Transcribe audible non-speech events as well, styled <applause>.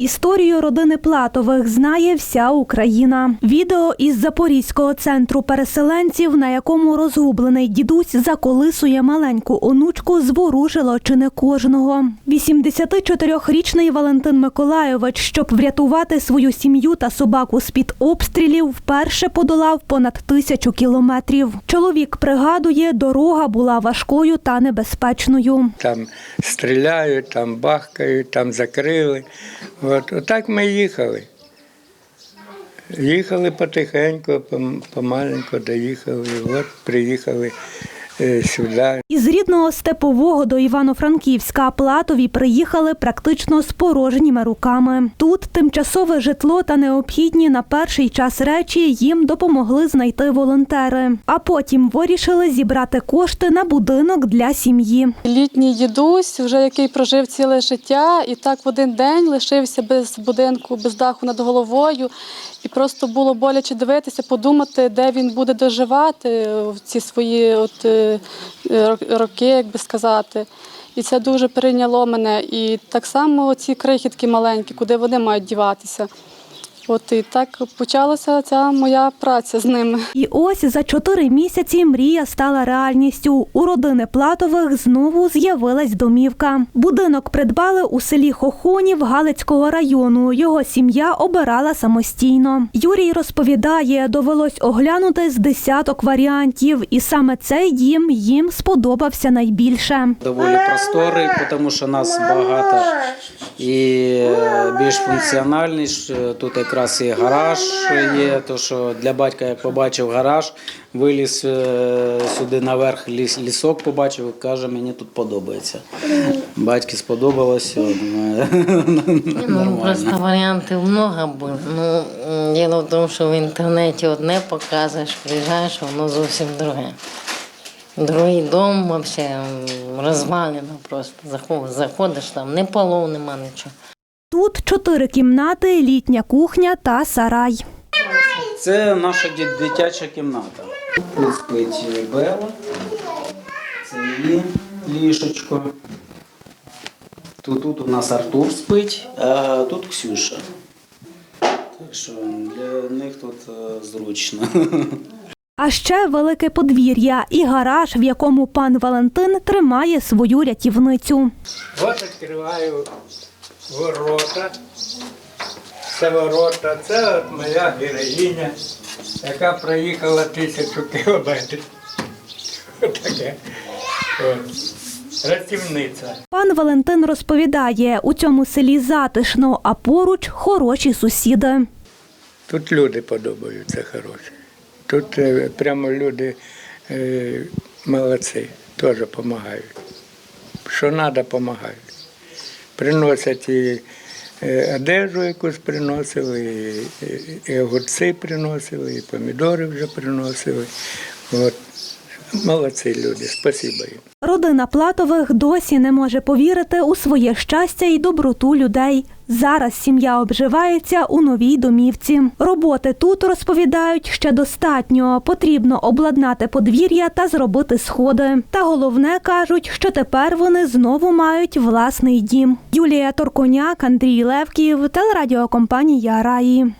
Історію родини Платових знає вся Україна. Відео із Запорізького центру переселенців, на якому розгублений дідусь заколисує маленьку онучку, зворужило чи не кожного. 84-річний Валентин Миколайович, щоб врятувати свою сім'ю та собаку з під обстрілів, вперше подолав понад тисячу кілометрів. Чоловік пригадує, дорога була важкою та небезпечною. Там стріляють, там бахкають, там закрили. От, отак ми їхали. Їхали потихеньку, помаленьку доїхали. От приїхали сюди. Із рідного степового до Івано-Франківська Платові приїхали практично з порожніми руками. Тут тимчасове житло та необхідні на перший час речі їм допомогли знайти волонтери. А потім вирішили зібрати кошти на будинок для сім'ї. Літній дідусь, вже який прожив ціле життя, і так в один день лишився без будинку, без даху над головою. І просто було боляче дивитися, подумати, де він буде доживати в ці свої от, е, роки, як би сказати. І це дуже прийняло мене. І так само ці крихітки маленькі, куди вони мають діватися. От і так почалася ця моя праця з ними. І ось за чотири місяці мрія стала реальністю. У родини Платових знову з'явилась домівка. Будинок придбали у селі Хохонів Галицького району. Його сім'я обирала самостійно. Юрій розповідає, довелось оглянути з десяток варіантів, і саме цей дім їм сподобався найбільше. доволі просторий, тому що нас багато і е, більш функціональний. Тут якраз і гараж є. То що для батька, як побачив гараж, виліз е, сюди наверх, ліс, лісок побачив і каже, мені тут подобається. Батьки ми- Ну, просто варіантів много було. Ну, діло в тому, що в інтернеті одне показуєш, приїжджаєш, воно зовсім друге. Другий дом взагалі розвалено просто. Заходиш там, ні полов, нема нічого. Тут чотири кімнати, літня кухня та сарай. Це наша дитяча кімната. Тут спить Бела, це її ліжечко. Тут, тут у нас Артур спить, а тут Ксюша. Так що для них тут е, зручно. <laughs> А ще велике подвір'я і гараж, в якому пан Валентин тримає свою рятівницю. От відкриваю ворота. Це ворота, це от моя героїня, яка проїхала тисячу кілометрів. <laughs> Отаке. От. Рятівниця. Пан Валентин розповідає, у цьому селі затишно, а поруч хороші сусіди. Тут люди подобаються хороші. Тут е, прямо люди е, молодці, теж допомагають. Що треба, допомагають. Приносять і е, одежу якусь приносили, і, огурці приносили, і помідори вже приносили. От. Молодці люди, спасибо їм. Родина Платових досі не може повірити у своє щастя і доброту людей. Зараз сім'я обживається у новій домівці. Роботи тут розповідають ще достатньо. Потрібно обладнати подвір'я та зробити сходи. Та головне кажуть, що тепер вони знову мають власний дім. Юлія Торконяк, Андрій Левків, телерадіокомпанія Раї.